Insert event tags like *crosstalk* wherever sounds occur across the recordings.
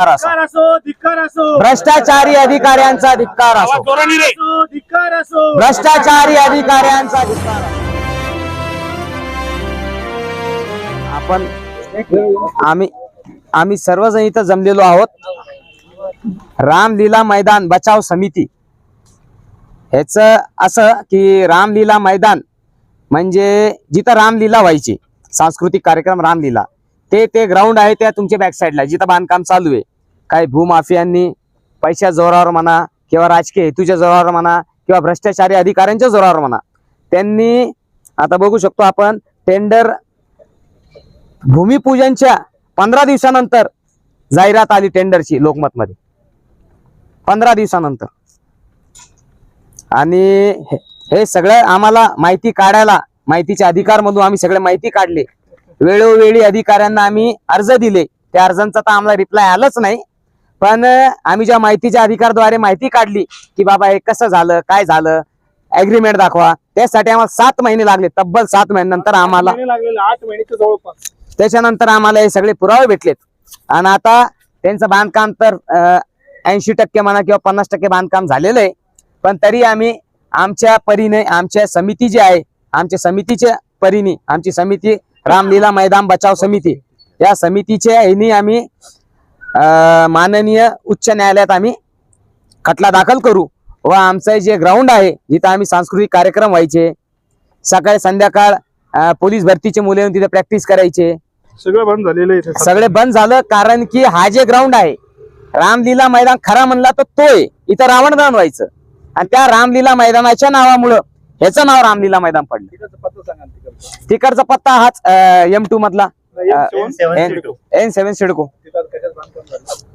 धिक्कार असो. धिक्कार असो भ्रष्टाचारी अधिकाऱ्यांचा धिक्कार असो. धिक्कार असो. भ्रष्टाचारी अधिकाऱ्यांचा धिक्कार. आपण आम्ही आम्ही सर्वजण इथं जमलेलो आहोत. रामलीला मैदान बचाव समिती. ह्याच असं की रामलीला मैदान म्हणजे जिथं रामलीला व्हायची. सांस्कृतिक कार्यक्रम रामलीला. ते ते ग्राउंड आहे त्या तुमच्या बॅक साईडला जिथं बांधकाम चालू आहे. काही भूमाफियांनी पैशा जोरावर म्हणा किंवा राजकीय हेतूच्या जोरावर म्हणा किंवा भ्रष्टाचारी अधिकाऱ्यांच्या जोरावर म्हणा त्यांनी आता बघू शकतो आपण टेंडर भूमिपूजनच्या पंधरा दिवसानंतर जाहिरात आली टेंडरची लोकमतमध्ये. पंधरा दिवसानंतर. आणि हे- सगळं आम्हाला माहिती काढायला माहितीच्या अधिकार मधून आम्ही सगळे माहिती काढले. वेळोवेळी अधिकाऱ्यांना आम्ही अर्ज दिले. त्या अर्जांचा तर आम्हाला रिप्लाय आलाच नाही. पण आम्ही ज्या माहितीच्या अधिकारद्वारे माहिती काढली की बाबा हे कसं झालं काय झालं अग्रीमेंट दाखवा. त्यासाठी आम्हाला सात महिने लागले तब्बल सात महिन्यानंतर आम्हाला आठ महिन्याच्या जवळपास. त्याच्यानंतर आम्हाला हे सगळे पुरावे भेटलेत. आणि आता त्यांचं बांधकाम तर ऐंशी टक्के म्हणा किंवा पन्नास टक्के बांधकाम झालेलं आहे. पण तरी आम्ही आमच्या परीने आमच्या समिती जी आहे आमच्या समितीच्या परीने आमची समिती रामलीला मैदान बचाव समिती या समितीच्या ह्यानी आम्ही माननीय उच्च न्यायालयात आम्ही खटला दाखल करू व आमचं जे ग्राउंड आहे जिथं आम्ही सांस्कृतिक कार्यक्रम व्हायचे सकाळी संध्याकाळ पोलीस भरतीचे मुले येऊन तिथे प्रॅक्टिस करायचे. सगळं बंद झालेलं. सगळे बंद झालं कारण की हा जे ग्राउंड आहे रामलीला मैदान खरा म्हणला तर तो आहे. इथं रावणदान व्हायचं. आणि त्या रामलीला मैदानाच्या नावामुळं ह्याचं नाव रामलीला मैदान पडलं. तिकडचं पत्ता हाच एम टू मधला. M7 एन सेव्हन सिडको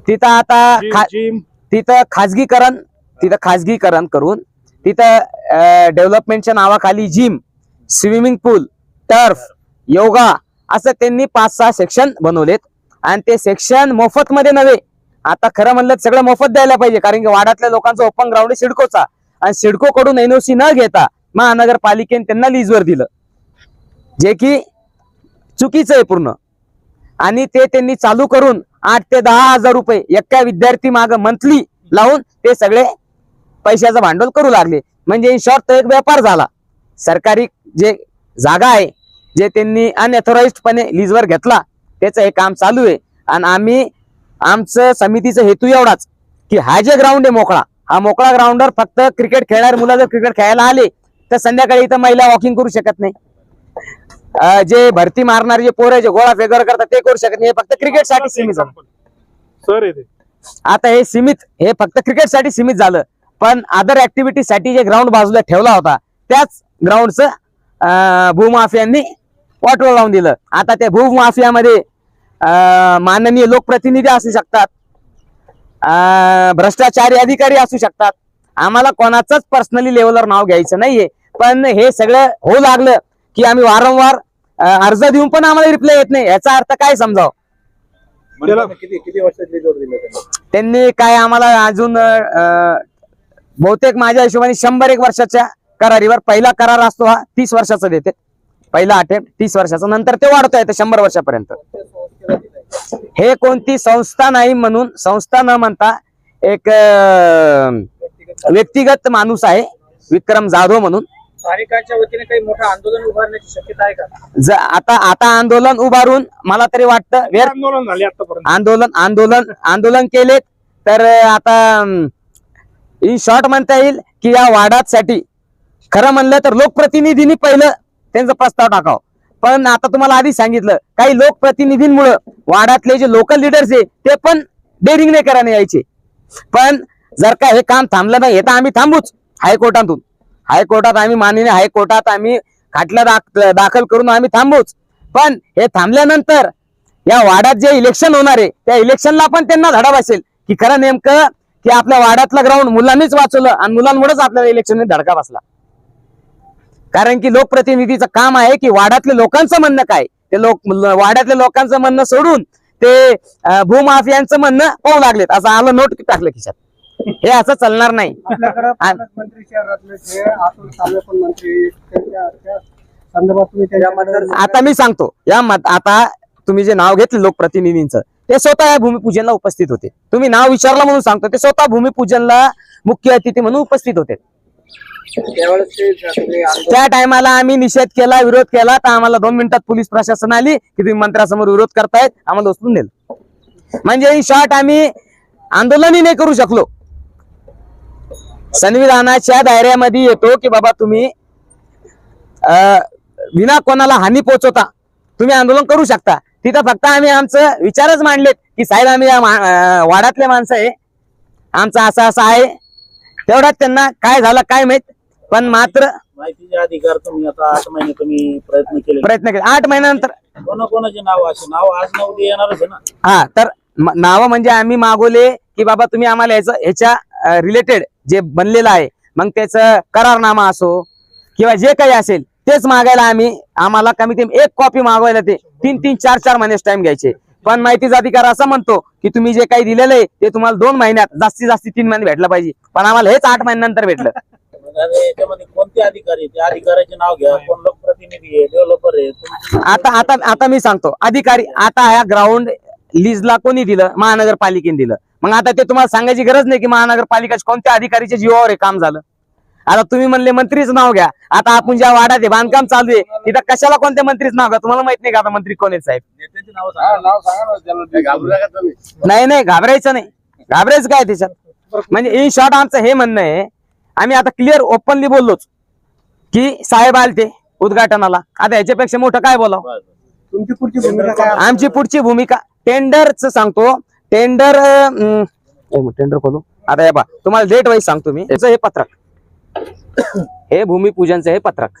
तिथं आता खा- तिथं खाजगीकरण तिथं खाजगीकरण करून तिथं डेव्हलपमेंटच्या नावाखाली gym swimming pool turf yoga असं त्यांनी पाच सहा सेक्शन बनवलेत. आणि ते सेक्शन मोफत मध्ये नव्हे. आता खरं म्हणलं सगळं मोफत द्यायला पाहिजे कारण की वाड्यातल्या लोकांचा ओपन ग्राउंड आहे सिडकोचा. आणि सिडको कडून एनओसी न घेता महानगरपालिकेने त्यांना लीजवर दिलं. जे की चुकीचं आहे पूर्ण. आणि ते त्यांनी चालू करून आठ ते दहा हजार रुपये एका विद्यार्थी माग मंथली लावून ते सगळे पैशाचं भांडवल करू लागले. म्हणजे इन शॉर्ट तो एक व्यापार झाला. सरकारी जे जागा आहे जे त्यांनी अनऑथोराइजपणे लीजवर घेतला त्याचं हे काम चालू आहे. आणि आम्ही आमचं समितीचा हेतू एवढाच की हा जे ग्राउंड आहे मोकळा हा मोकळा ग्राउंडवर फक्त क्रिकेट खेळणारे मुलं जर क्रिकेट खेळायला आले तर संध्याकाळी इथं महिला वॉकिंग करू शकत नाही. जे भरती मारणारे जे पोरं जे गोळा फेगर करतात ते करू शकत नाही. हे फक्त क्रिकेटसाठी सीमित झालं. सर येते आता हे सीमित हे फक्त क्रिकेटसाठी सीमित झालं. पण अदर ऍक्टिव्हिटी साठी जे ग्राउंड बाजूला ठेवला होता त्याच ग्राउंडचं भूमाफियांनी वाटोळ लावून दिलं. आता त्या भूमाफियामध्ये माननीय लोकप्रतिनिधी असू शकतात भ्रष्टाचारी अधिकारी असू शकतात. आम्हाला कोणाचंच पर्सनली लेवलवर नाव घ्यायचं नाहीये. पण हे सगळं होऊ लागलं की आम्ही वारंवार अर्ज देऊन पण आम्हाला रिप्लाय येत नाही. याचा अर्थ काय समजावं? त्याला किती किती वर्षात जोर दिलं त्यांनी? काय आम्हाला अजून बहुतेक माझ्या हिशोबाने शंभर एक वर्षाच्या करारीवर पहिला करार असतो हा तीस वर्षाचा देते. पहिला अटेम्प्ट तीस वर्षाचा. नंतर ते वाढता येतं शंभर वर्षापर्यंत. हे कोणती संस्था नाही म्हणून संस्था न म्हणता एक व्यक्तिगत माणूस आहे विक्रम जाधव म्हणून. स्थानिकांच्या वतीने काही मोठं आंदोलन उभारण्याची शक्यता आहे का? ज आता आता आंदोलन उभारून मला तरी वाटतं व्यर्थ आंदोलन झाले आतापर्यंत. आंदोलन आंदोलन आंदोलन केलेत. तर आता इन शॉर्ट म्हणता येईल की या वादासाठी खरं म्हणलं तर लोकप्रतिनिधींनी पहिलं त्यांचा प्रस्ताव टाकाव. पण आता तुम्हाला आधी सांगितलं काही लोकप्रतिनिधींमुळं वाड्यातले जे लोकल लिडर्स आहे ते पण डेअरिंग नाही करायला यायचे. पण जर का हे काम थांबलं नाही हे तर आम्ही थांबूच हायकोर्टातून. हायकोर्टात आम्ही माननीय हायकोर्टात आम्ही खाटला दाख दाखल करून आम्ही थांबूच. पण हे थांबल्यानंतर या वाड्यात जे इलेक्शन होणार आहे त्या इलेक्शनला पण त्यांना धडा बसेल. की खरं नेमकं की आपल्या वाड्यातलं ग्राउंड मुलांनीच वाचवलं आणि मुलांमुळेच आपल्याला इलेक्शन धडका बसला. कारण की लोकप्रतिनिधीचं काम आहे की वाड्यातल्या लोकांचं म्हणणं काय? ते लोक वाड्यातल्या लोकांचं म्हणणं सोडून ते भूमाफियांचं म्हणणं पाहू लागलेत. असं आलं नोट टाकलं खिशात. हे असं चालणार नाही. आता मी सांगतो या मत आता तुम्ही जे नाव घेतलं लोकप्रतिनिधींचं ते स्वतः या भूमिपूजनला उपस्थित होते. तुम्ही नाव विचारलं म्हणून सांगतो ते स्वतः भूमिपूजनला मुख्य अतिथी म्हणून उपस्थित होते. त्या टायमाला आम्ही निषेध केला विरोध केला तर आम्हाला दोन मिनिटात पोलीस प्रशासन आली की तुम्ही मंत्र्यासमोर विरोध करतायत आम्हाला उचलून नेलं. म्हणजे इन शॉर्ट आम्ही आंदोलनही नाही करू शकलो. संविधानाच्या दायऱ्यामध्ये येतो की बाबा तुम्ही विना कोणाला हानी पोहोचवता तुम्ही आंदोलन करू शकता. तिथं फक्त आम्ही आमचं विचारच मांडलेत की साहेब आम्ही या वाड्यातले माणसं आहे. आमचं असं असं आहे. तेवढ्यात त्यांना काय झालं काय माहीत पण मात्र माहितीचे अधिकार तुम्ही आता आठ महिने तुम्ही प्रयत्न केले. प्रयत्न केले. आठ महिन्यानंतर कोणा कोणाचे नाव असे? नाव आज ना उद्या येणारच आहे ना? हा तर नाव म्हणजे आम्ही मागवले की बाबा तुम्ही आम्हाला याचं ह्याच्या रिलेटेड जे बनलेलं आहे मग त्याचं करारनामा असो किंवा जे काही असेल तेच मागायला आम्ही आम्हाला कमी कमी एक कॉपी मागवायला ते तीन तीन चार चार महिन्याच टाइम घ्यायचे. पण माहितीचा अधिकार असं म्हणतो की तुम्ही जे काही दिलेलं आहे ते तुम्हाला दोन महिन्यात जास्तीत जास्त तीन महिने भेटलं पाहिजे. पण आम्हाला हेच आठ महिन्यानंतर भेटलं. याच्यामध्ये कोणते अधिकारी त्या अधिकाऱ्याचे नाव घ्या. कोण लोकप्रतिनिधी आहे? डेव्हलपर आहे? तुमची- आता आता आता मी सांगतो. अधिकारी आता ह्या ग्राउंड लीजला कोणी दिलं? महानगरपालिकेने दिलं. मग आता ते तुम्हाला सांगायची गरज नाही की महानगरपालिकेच्या कोणत्या अधिकारीच्या जीवावर हे काम झालं? आता तुम्ही म्हणले मंत्रीच नाव घ्या. आता आपण ज्या वाड्यात आहे बांधकाम चालू आहे तिथं कशाला कोणत्या मंत्रीच नाव घ्या? तुम्हाला माहीत नाही का आता मंत्री कोण आहेत साहेब? नेत्यांची नाव सांगा. नाव सांगा ना त्याला घाबरू नका तुम्ही. नाही नाही घाबरायचं नाही. घाबरायचं काय त्याच्यात? म्हणजे इन शॉर्ट आमचं हे म्हणणं आहे आम्ही आता क्लिअर ओपनली बोललोच की साहेब आलते उद्घाटनाला. आता याच्यापेक्षा मोठं काय बोलावं. तुमची पुढची भूमिका? आमची पुढची भूमिका टेंडरच सांगतो. टेंडर टेंडर खोलू? आता हे पा तुम्हाला डेट वाईज सांगतो मी. याचं हे पत्रक. *coughs* हे भूमिपूजनचं हे पत्रक.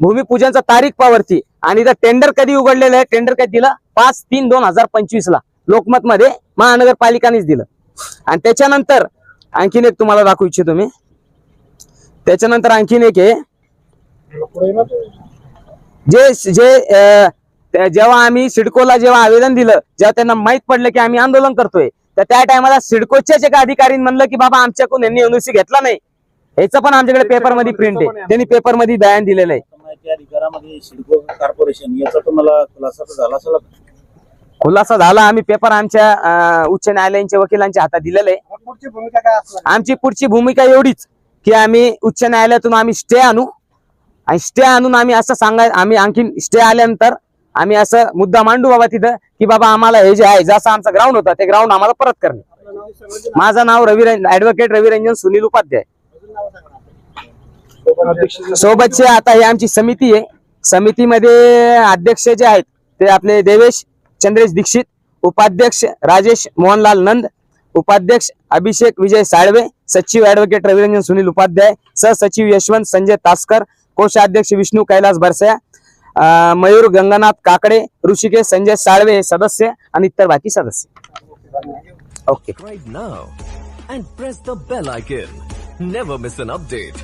भूमिपूजनचा तारीख पावरती. आणि टेंडर कधी उघडलेलं आहे? टेंडर कधी दिलं? पाच तीन दोन हजार पंचवीस ला. लोकमत मध्ये महानगरपालिकानेच दिलं. आणि त्याच्यानंतर आणखीन एक तुम्हाला दाखवू इच्छितो मी. त्याच्यानंतर आणखीन एक आहे. जे जे जेव्हा आम्ही सिडकोला जेव्हा आवेदन दिलं जेव्हा त्यांना माहीत पडलं की आम्ही आंदोलन करतोय तर त्या टायमाला सिडकोच्याच एका अधिकारीने म्हणलं की बाबा आमच्याकडून यांनी एनओसी घेतला नाही. ह्याचं पण आमच्याकडे पेपरमध्ये प्रिंट आहे. त्यांनी पेपरमध्ये बयान दिलेलं आहे. आता माहिती अधिकारामध्ये सिडको कॉर्पोरेशन याचा तुम्हाला खुलासा झाला असेल. खुलासा झाला. आम्ही पेपर आमच्या उच्च न्यायालयांच्या वकिलांच्या हातात दिलेलं आहे. आमची पुढची भूमिका एवढीच की आम्ही उच्च न्यायालयातून आम्ही स्टे आणू. आणि स्टे आणून आम्ही असं सांगाय आम्ही आणखीन स्टे आल्यानंतर आम्ही असं मुद्दा मांडू बाबा तिथं की बाबा आम्हाला हे जे आहे जसं आमचं ग्राउंड होतं ते ग्राउंड आम्हाला परत करणे. माझं नाव रविरंजन ऍडव्होकेट रविरंजन सुनील उपाध्याय. सोबतचे आता ही आमची समिती आहे. समितीमध्ये अध्यक्ष जे आहेत ते आपले देवेश चंद्रेश दीक्षित उपाध्यक्ष राजेश मोहनलाल नंद उपाध्यक्ष अभिषेक विजय साळवे सचिव ऍडव्होकेट रविरंजन सुनील उपाध्याय सहसचिव यशवंत संजय तासकर कोषाध्यक्ष विष्णू कैलास बरसया मयूर गंगानाथ काकडे ऋषिकेश संजय साळवे हे सदस्य आणि इतर बाकी सदस्य okay subscribe now and press the bell icon. Never miss an update.